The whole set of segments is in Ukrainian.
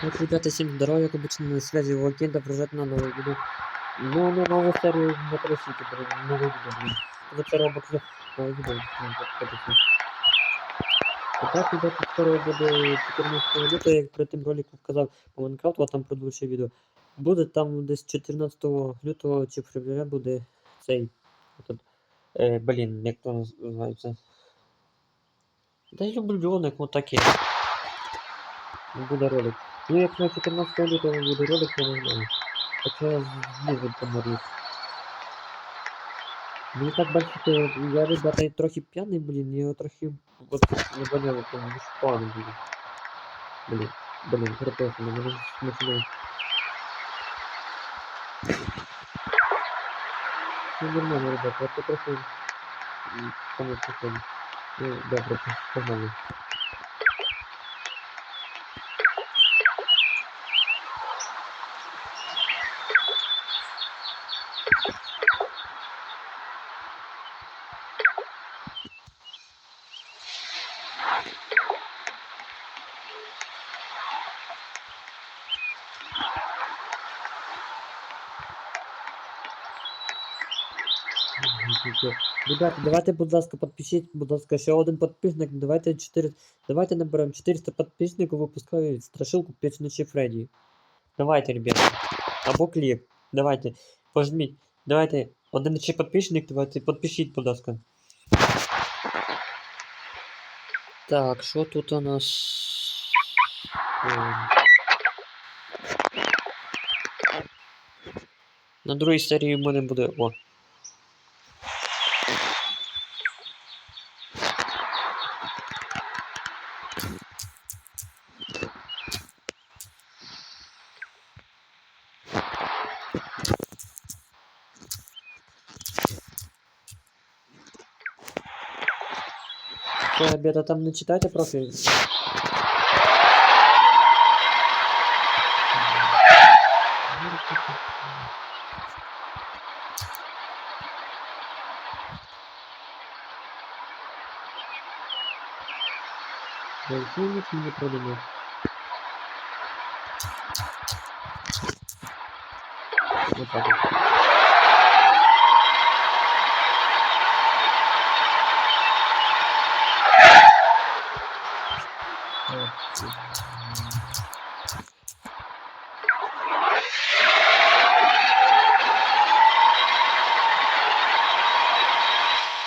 Так, ребята, всем здоровья, как обычно на связи Локин, доброжать на новую видео. Ну, на новую серию Metro City, блин, новую видео, блин. За первого бокса новую видео, блин, подписывайтесь. Так, ребята, скоро буде 14 лютого, як перед тим роликом вказав по Майнкрафту, а там продовжує відео. Буде там десь 14 лютого чи февраля буде цей, этот, е, блін, як то називається. Да я люблю Льоник, вот таке. Буде ролик. Ну, якщо 14 лютого буде ролик, я не знаю. Хоча я злізу поморів. Мені так бачите, я, ребята, трохи п'яний, блін, я трохи от не поняв, там шпану, блін. Блін, блін, перепрошую, мене смішно. Ну, нормально, ребята, я трохи... м, Саме приходить. Ну, добре, погнали. Ребята, давайте, будь ласка, підпишіть, будь ласка, ще один підписник. Давайте 4... Давайте наберемо 400 підписників, випускаю страшилку 5 ночі Фредді. Давайте, ребята. Або кліп. Давайте. Пожміть. Давайте. Один ще підписник, давайте підпишіть, будь ласка. Так, що тут у нас? На другій серії в мене буде. О. ребята, там не читайте профиль? Зайти не продумал. Вот так вот.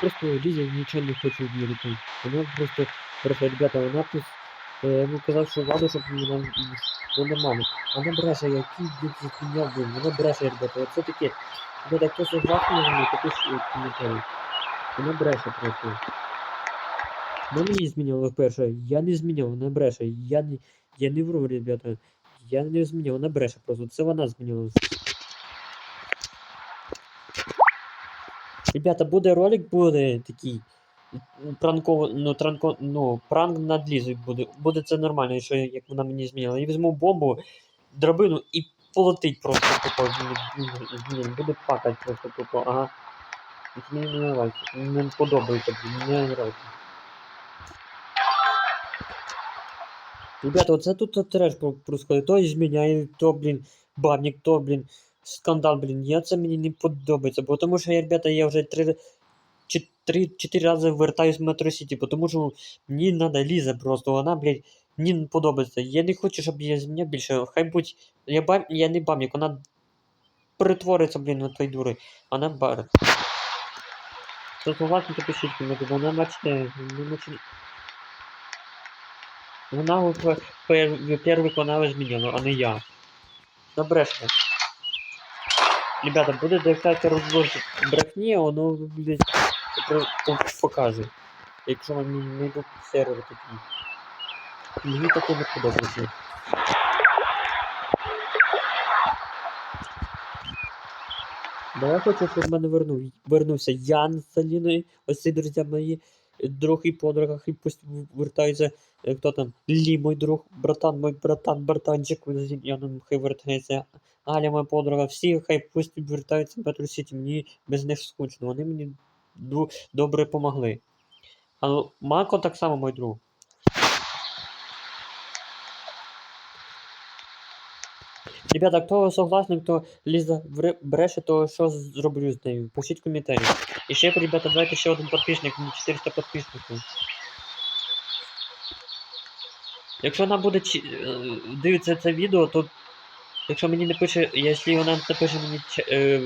просто Лиза ничего не хочу верить. Она просто, просто, ребята, пис... е, йому казав, що ладно, щоб вона ну, нормально. Вона бреше, який дід хуйня, блин, вона бреше, ребята, оце таке. Ребята, хто согласен на мене, то пишіть коментарі. Вона бреше просто. Вона мені змінила перше, я не зміняв, вона бреше, я не, я не вру, ребята. Я не зміняв, вона бреше просто, це вона змінила. Ребята, буде ролик, буде такий. Пранково, ну, транко, ну, пранк над Лізою буде. Буде це нормально, що як вона мені змінила. Я візьму бомбу, драбину і полетить просто тупо. Буде пакать просто тупо, ага. Мені не подобається, мені не нравится. Ребята, вот оце тут про- происходит. То зміняє, то, блін, бабник, то, блін, скандал, блін. Я це мені не подобається, що, я, ребята, я вже три, чи- три, чотири рази вертаюсь в Метро Сіті, бо тому що мені треба Ліза просто, вона, блядь, не подобається. Я не хочу, щоб я зміняв більше. Хай будь, я, бам, я не бабник, вона перетвориться, блін, на той дури. Вона бар. Хто согласен, то пишіть коментарі, бо вона, бачите, не начи... Вона, во-первых, вона изменила, а не я. Набреште. Ребята, буде декати розбор брехні, воно, блядь, про- по- покаже. Якщо вам не йдуть сервери такі. Мені таке не подобається. Да я хочу, щоб в мене вернув, вернувся Ян з Аліною, ось ці друзі мої, друг і подруга, і пусть вертаються, е, хто там, Лі, мой друг, братан, мой братан, братанчик, з Яном хай вертається, Аля, моя подруга, всі хай пусть вертаються в Метро Сіті, мені без них скучно, вони мені добре помогли. А ну, Мако так само мой друг. Ребята, хто согласний, хто Ліза бреше, то що зроблю з нею? Пишіть коментарі. І ще, ребята, давайте ще один підписник, мені 400 підписників. Якщо вона буде дивитися це відео, то якщо мені не пише, якщо вона не пише мені е,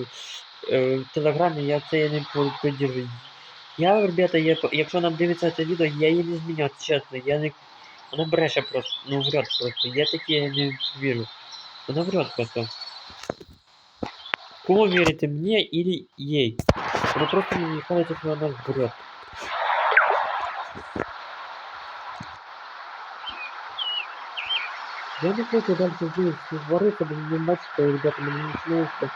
е, в телеграмі, я це не по- подержу. Я, ребята, я, якщо нам дивиться це відео, я її не зміняв, чесно. Я не. Вона бреше просто, ну врет просто. Я таке не вірю. Вона врет просто. Кому верите, мне или ей? Вона просто мені кажется, що вона врет. Я не хочу дальше здесь вариться, блин, не бачите, ребята, мені починається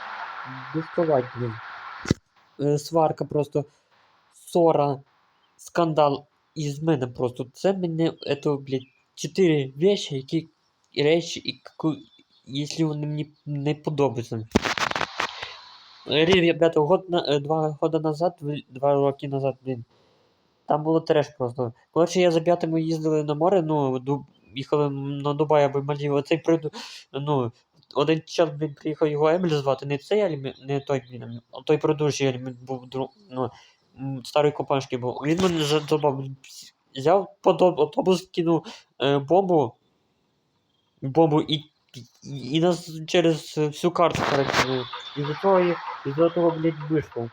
доставати, блин. Е, сварка просто, ссора, скандал із мене просто. Це мене, это, блядь, чотири вещи, які речі, і яку, якщо вони мені не подобаються. Е, Ребята, год на, е, два года назад, два роки назад, блін. Там було треш просто. Коротше, я за п'ятими їздили на море, ну, ду, їхали на Дубай або Мальдіви. Оцей приду, ну, один час, блін, приїхав його Еміль звати, не цей Еміль, не той, блін, а той продовжий Еміль був друг, ну, старий компашки був. Він мене задобав, взяв под автобус, кинув е, бомбу, бомбу і, і, нас через всю карту перекинули. І за того, і за того, блядь, вийшло.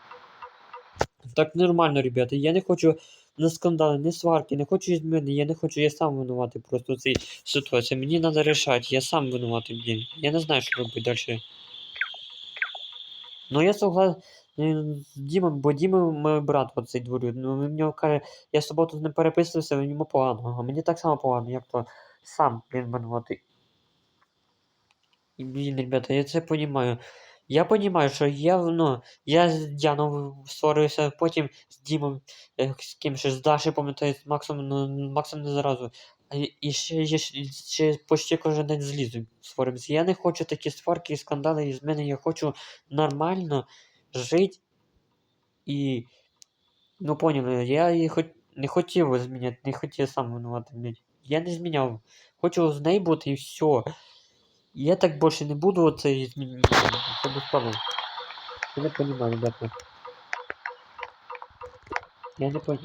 Так нормально, ребята. Я не хочу не скандали, не сварки, не хочу зміни, я не хочу, я сам винуватий просто в цій ситуації. Мені треба рішати, я сам винуватий, блін. Я не знаю, що робити далі. Ну я согласен з Дімом, бо Діма мій брат оцей дворю. Ну він каже, я в суботу ним переписувався, йому погано. А мені так само погано, як то сам він винуватий. Блін, ребята, я це розумію. Я розумію, що я, ну, я з Діаном сварився, потім з Дімом, з ким ще, з Дашею, пам'ятаю, з Максом, ну, Максом не зразу. І- ще, ще, ще почти кожен день з Лізою. Я не хочу такі сварки і скандали із мене, я хочу нормально жити і, ну, поняли, я її хоч, не хотів зміняти, не хотів сам винувати. Я не зміняв. Хочу з нею бути і все. Я так больше не буду вот это изменить. Чтобы спалил. Я не понимаю, ребята. Я не понял.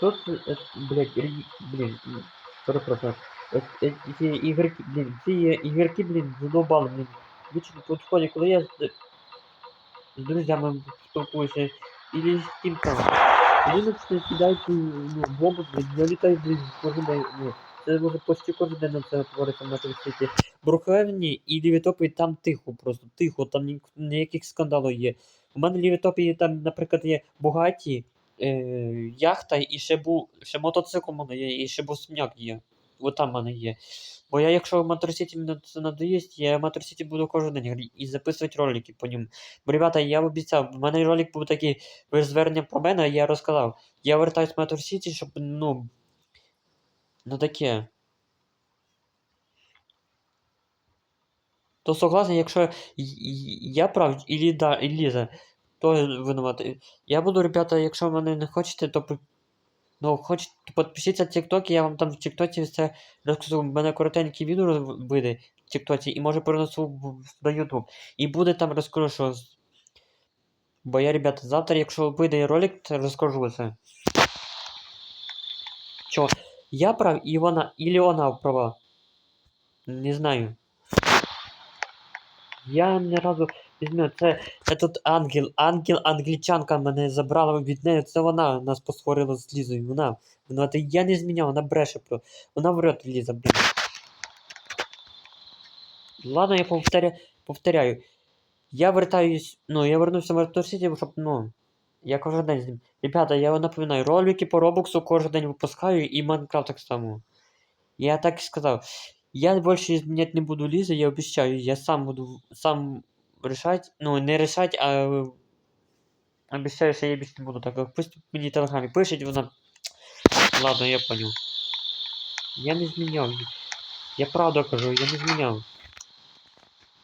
Тут, э, блядь, ри- блин, м, перепрошую. Э, э, Эти игроки, блин, ці игроки, блин, задолбали, блин. Вічно тут ходять, коли я з, з друзями спілкуюся, или з ким там. Вони починають кидають ну, бомбу, блин, я літаю, блин, кожен день, ну, це може почти кожен день на це твориться на Світі. Брухевні і Лівітопі там тихо, просто тихо, там ні, ніяких скандалів є. У мене Лівітопі там, наприклад, є Бугаті, е, яхта і ще був ще мотоцикл у мене є, і ще бусмняк є. От там в мене є. Бо я, якщо в Моторсіті мені це надоїсть, я в Моторсіті буду кожен день і записувати ролики по ньому. Бо, ребята, я обіцяв, в мене ролик був такий, ви звернення про мене, я розказав. Я вертаюсь в Моторсіті, щоб, ну. Ну таке. То согласен, якщо я прав, і Ліда, і Ліза, то винуватий. Я буду, ребята, якщо ви мене не хочете, то ну, хочете, то підпишіться в TikTok, я вам там в TikTok все розкажу. У мене коротенькі відео вийде в TikTok, і може перенесу на YouTube. І буде там розкажу, що. Бо я, ребята, завтра, якщо вийде ролик, то розкажу це. Що, я прав, і вона, і вона права. Не знаю. Я ні разу Візьми, це, це тут ангел, ангел, англічанка мене забрала від неї. Це вона нас посварила з Лізою. Вона. Вона та я не зміняв, вона бреше про. Вона врет Ліза, блін. Ладно, я повторя... повторяю. Я вертаюсь. Ну, я вернувся в Артур Сіті, щоб, ну. Я кожен день з. Ребята, я вам напоминаю, ролики по Робоксу кожен день випускаю і Майнкрафт так само. Я так і сказав. Я больше изменять не буду Лизы, я обещаю. Я сам буду сам решать. Ну, не решать, а обещаю, что я більше не буду так. Пусть мені телеграмі пишуть, вона. Ладно, я понял. Я не зміняв. Я правду кажу, я не зміняв.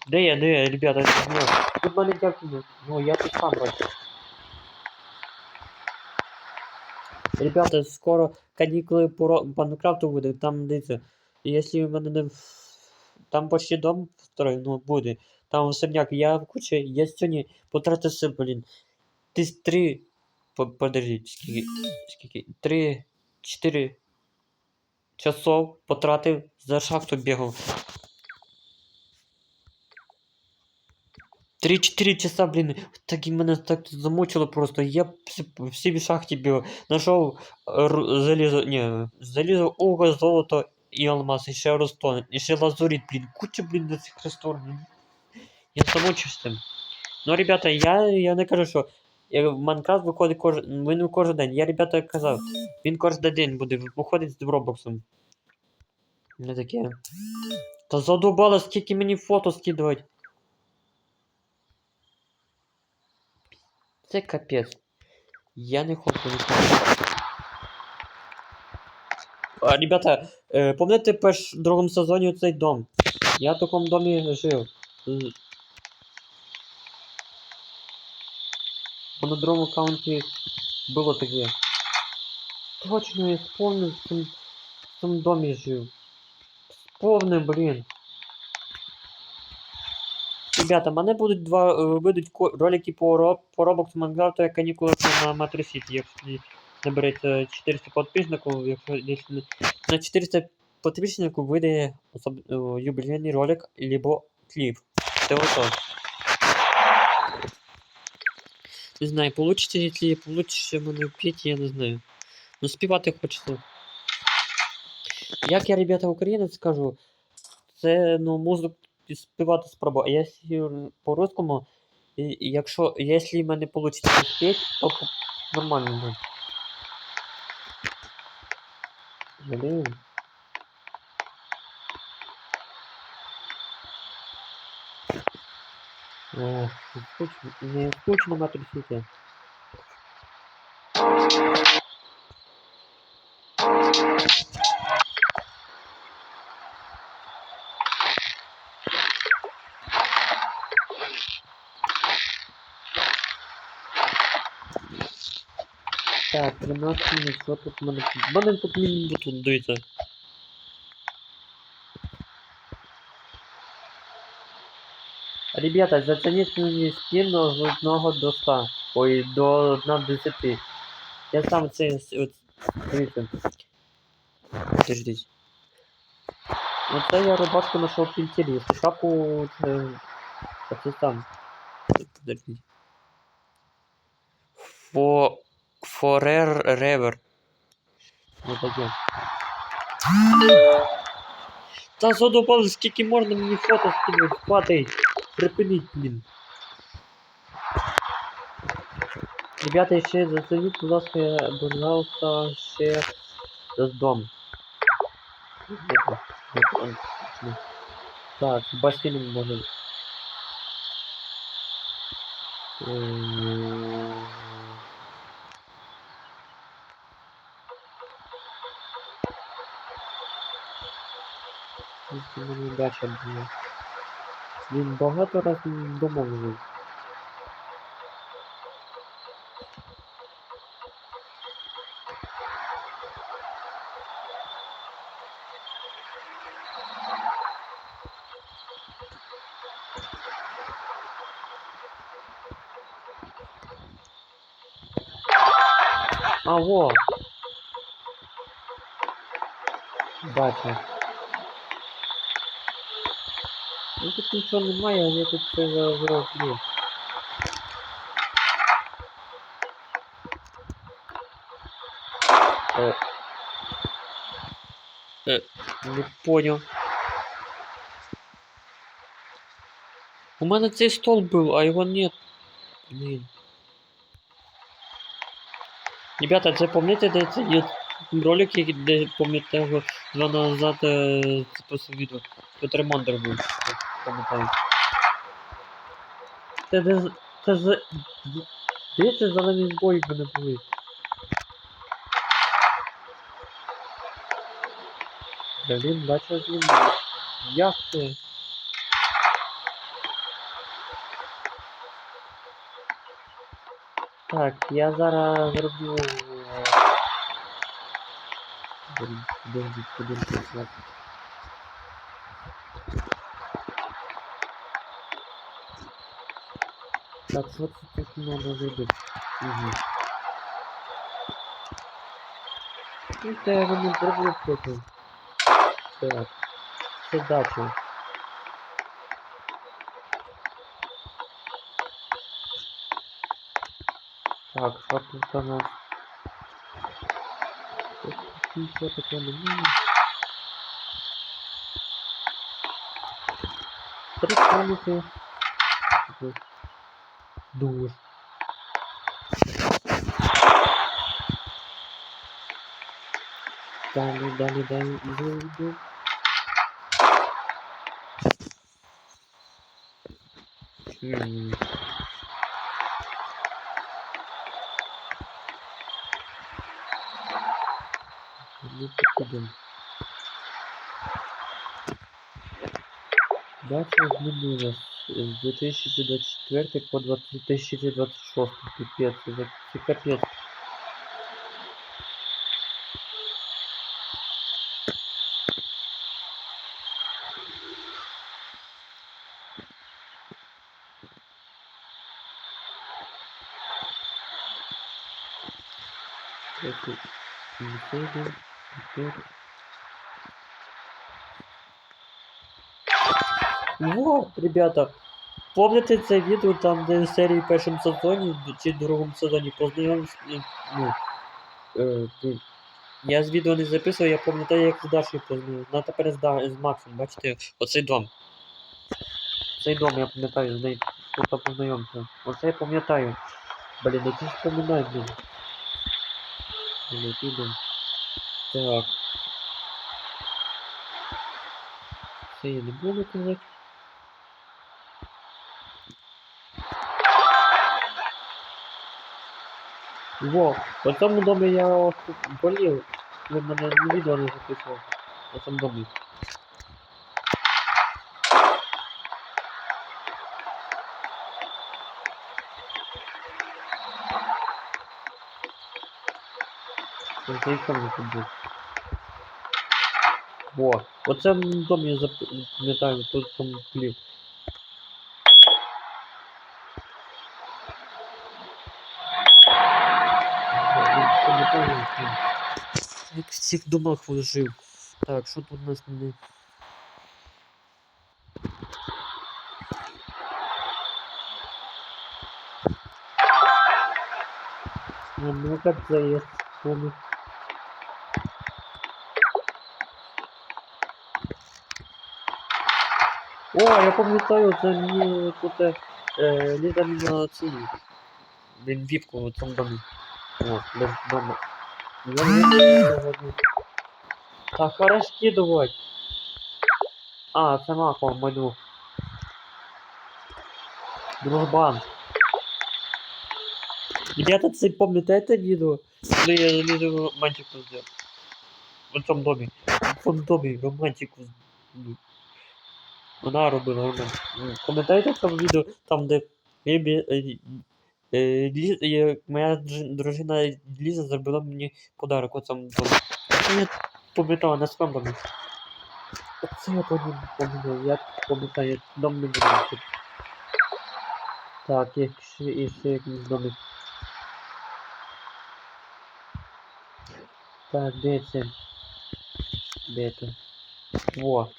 Де я, де я, ребята, я не зміняв. Тут в мене. Ну, я тут сам бачу. Ребята, скоро канікули по Майнкрафту буде, там дивіться. І Якщо в мене не... Там почти дом второй, ну, буде. Там особняк, я в кучі, я сьогодні потратив сил, блін. Ти три... по- Подождіть, скільки... Скільки... Три... Чотири... Часов потратив, за шахту бігав. 3-4 часа, блін, так і мене так замучило просто. Я в шахті бігав. Нашов ру- залізо, ні, залізо, уго, золото і алмаз, і ще розтон, і ще лазурит, блін. Куча, блін, до цих ресторан. Я замучився. Ну, ребята, я, я не кажу, що я, Майнкрафт виходить кожен, він кожен день. Я, ребята, казав, він кожен день буде виходить з Робоксом. Не таке. Та задубало, скільки мені фото скидувати. Це капець. Я не хочу. А, ребята, е, пам'ятаєте перш в другому сезоні цей дом? Я в такому домі жив. На другому каунті було таке. Точно, я вспомнив, в цьому, домі жив. Вспомнив, блін. Ребята, мене будуть два е, вийдуть ролики по, по Roblox Minecraft, як канікули на City, якщо набереться 400 підписників, якщо, на 400 підписників вийде особ, е, юбілейний ролик, либо кліп. Це ото. Не знаю, получится, если получится мене піти, я не знаю. Ну співати хочеться. Як я, ребята, українець скажу, це ну музику співати спробую. А якщо по-русскому, якщо, якщо в мене вийде спіти, то нормально буде. Блін. Ох, скучно, не скучно на трусите. Так, 13 минут, що тут в мене? В мене тут мінімум тут, дивіться. Ребята, зацініть мені скін з 1 до 100. Ой, до 1 до 10. Я сам це, от, дивіться. Подождіть. Оце я рубашку знайшов в Пінтері. Шапку, це, оце там. Подождіть. Фо... Форер Ревер. Вот таке. Та задобали, скільки можна мені фото скинути, хватить. Припиніть, блін. Ребята, ще зацініть, будь ласка, пожалуйста, ще з дом. Так, з басейном мені дача була. Він багато раз домов жив. А, во! Бачу. Ну Тут нічого немає, я тут все зроблю. Е. Е, не понял. У мене цей стол був, а його нет. Блин. Ребята, це пам'ятаєте, де це є ролик, де пам'ятаєте, два назад е, це просто відео. Тут ремонтер був пам'ятаю. Це де це з... Де це зелені збої мене були? Блін, бачу з ним. Як це? Так, я зараз зроблю. е, блін, Подожди, подожди, ладно. Так, що це тут надо зробити? Угу. Ну, це я не зроблю потім. Так. Це дача. Так, що тут у нас? Нічого такого немає. Три комнати. Тут Душ. Далі, далі, далі, іду, іду. Хм. Ну, підемо. Дача змінилась з 2024 по 2026. Пипец, це, це капець. Это Нинтендо, теперь. Вот, ребята, помните це відео там, де в серії в першому сезоні чи другому сезоні познайомився, ну, е, я з відео не записував, я пам'ятаю, як з Дашою познайомився. Ну, а тепер з, з Максом, бачите, оцей дом. Цей дом, я пам'ятаю, з нею тут познайомився. Оце я пам'ятаю. Блін, я це ж пам'ятаю, блін. Блін. Так. Це я не буду казати. Во, в цьому домі я болів. Ви мене не відео не записував. В цьому домі. Це цей комнат був. Во, цьому домі я зап- пам'ятаю, тут там хліб. Як в всіх домах жив. Так, що тут у нас не. Ну, как заезд, помню. О, я пам'ятаю, це мені тут е, е, Ліза на цій. Він віпку в цьому домі. О, дома. Я не сьогодні. Та хорошки давай. А, це Мако, мой друг. Дружбан. Ребята, це пам'ятаєте відео? Коли я залізу романтику зробив? В цьому домі. В цьому домі романтику. Вона робила романтику. Ну, Пам'ятаєте там відео, там де Е, е, Лі- е, моя дружина Ліза зробила мені подарок. Це я пам'ятала на своєму. Оце я пам'ятаю, я пам'ятаю, дом не буду. Так, ще, і ще якийсь домик. Так, де це? Де це? Во.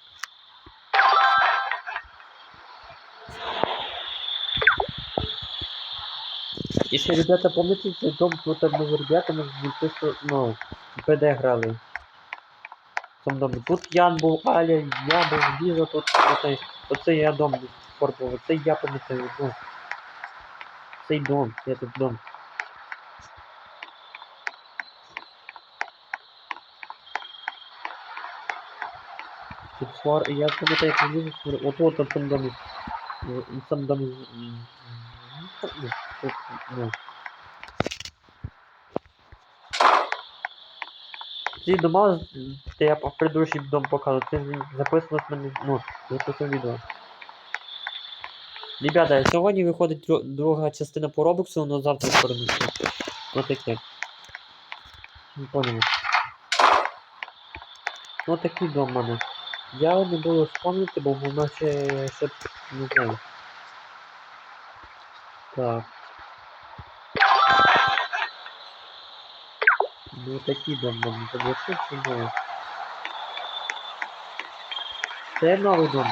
І ще, ребята, помните цей дом, тут ми з ребятами відписували, ну, ПД грали. Цьому домі. Тут Ян був, Аля, я був, Ліза, тут оцей, оце я дом спортував, оце я пам'ятаю, ну. Цей дом, я тут дом. Тут свар, я пам'ятаю, як Ліза от от в цьому домі. В в ну, ну. Ці дома, де я в предыдущий дом показував, це записано з мене, ну, записано відео. Ребята, сьогодні виходить дру- друга частина по Робоксу, але завтра повернуся. Ось таке. Не поняли. Ось такий дом в мене. Я не буду вспомнити, бо воно ще, ще не знаю. Так. Ну такие дом новый Це новий дом.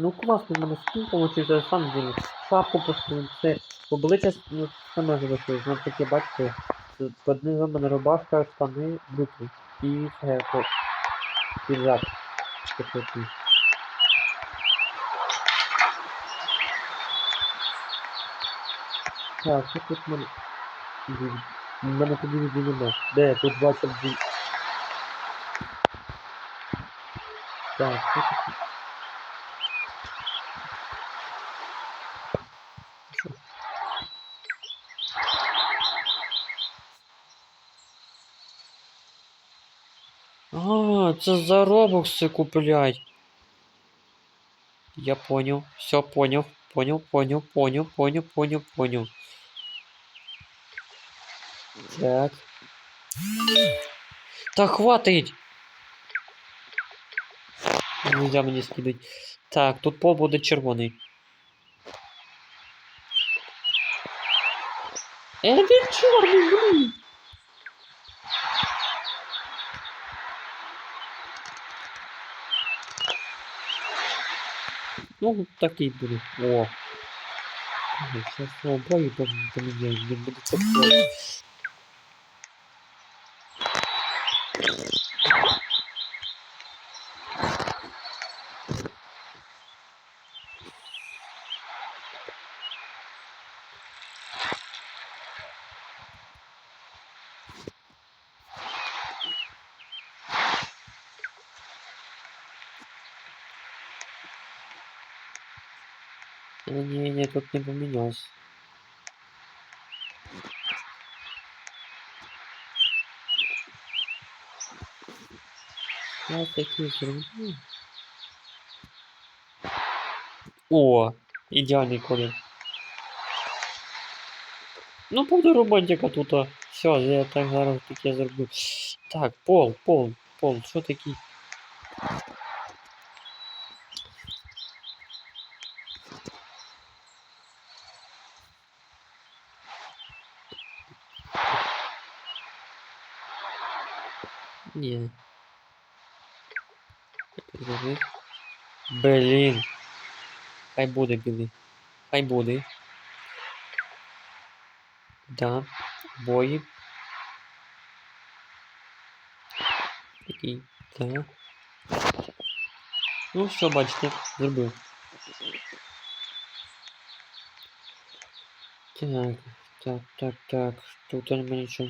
Ну класно, в мене скін получився, сам ділю. Шапку поставив, це обличчя ну, саме залишилось. Ну таке, бачите, в мене рубашка, штани, брюки. І це, то, піджак. Такий. Так, що тут мене? В мене DVD нема. Де тут бачив. Так, що тут? Що? А, це за робокси куплять. Я понял. Все понял. Понял, понял, понял, понял, понял, понял. Так. Та хватить! Нельзя мені скидать. Так, тут пол буде червоний. Е, він чорний, блін! Ну, такий буде. О. Сейчас обои поменяю, не буду такое. Не, не, тут не поменялся. Я такие зроблю. О, ідеальний колір. Ну, буде романтика тут. а. Все, я так зараз таке зроблю. Так, пол, пол, пол, що такий? Ні. Зроби. Блін. Хай буде білий. Хай буде. Да. Бої. Такий. Да. Ну, все, бачите, зробив. Так, так, так, так. Тут нема нічого.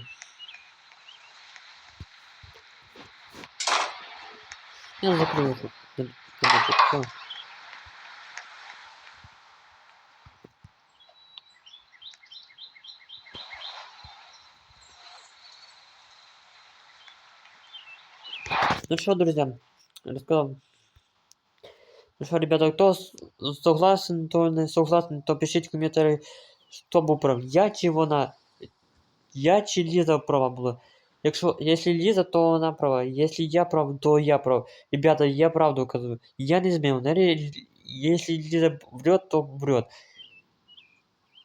Я закрою. бачити. Все. Ну что, друзья, рассказал. Ну что, ребята, кто согласен, то не согласен, то пишите в комментарии, хто був прав. Я чи вона. Я чи Ліза права була. Якщо, якщо Ліза, то вона права. Якщо я прав, то я прав. Ребята, я правду кажу. Я не змінив. Не ре- если Лиза врет, то врет.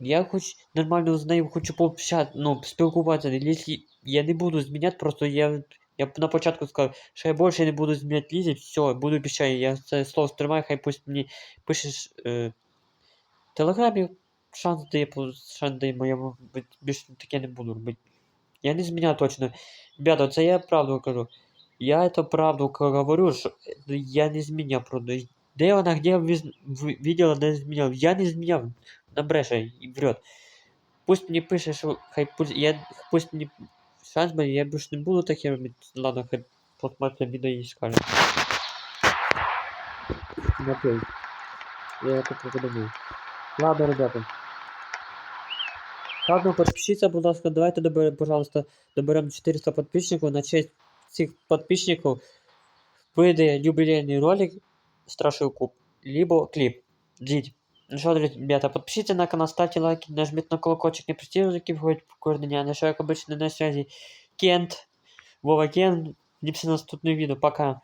Я хоч нормально з нею хочу пообщати, ну, спілкуватися. Якщо я не буду зміняти, просто я, я б на початку сказав, що я більше не буду зміняти Лізі, все, буду обіцяю, я це слово стримаю, хай пусть мені пишеш е, в телеграмі, шанс дає, по- шанс дає, бо я м- більше таке не буду робити. Я не зміняв точно. Ребята, це я правду кажу. Я это правду к- говорю, що е, я не зміняв, правда. Де вона, где віз- в- видела, не зміняв? Я не зміняв. Вона бреше і врет. Пусть мені пише, що хай пусть, я, пусть мені шанс буде, я більше не буду таке робити. Ладно, хай посмотрим відео і скаже. Окей. Я это придумал. Ладно, ребята. Ладно, подпишіться, будь ласка, давайте доберемо, пожалуйста, доберемо 400 подписчиків. На честь цих подписчиків вийде юбилейний ролик Страшилку, либо клип. Ждите. Ну что, ребята, подпишитесь на канал, ставьте лайки, нажмите на колокольчик, не простите, входит в кожный день. На что, как обычно, на связи. Кент, Вова Кент, не на наступное видео. Пока.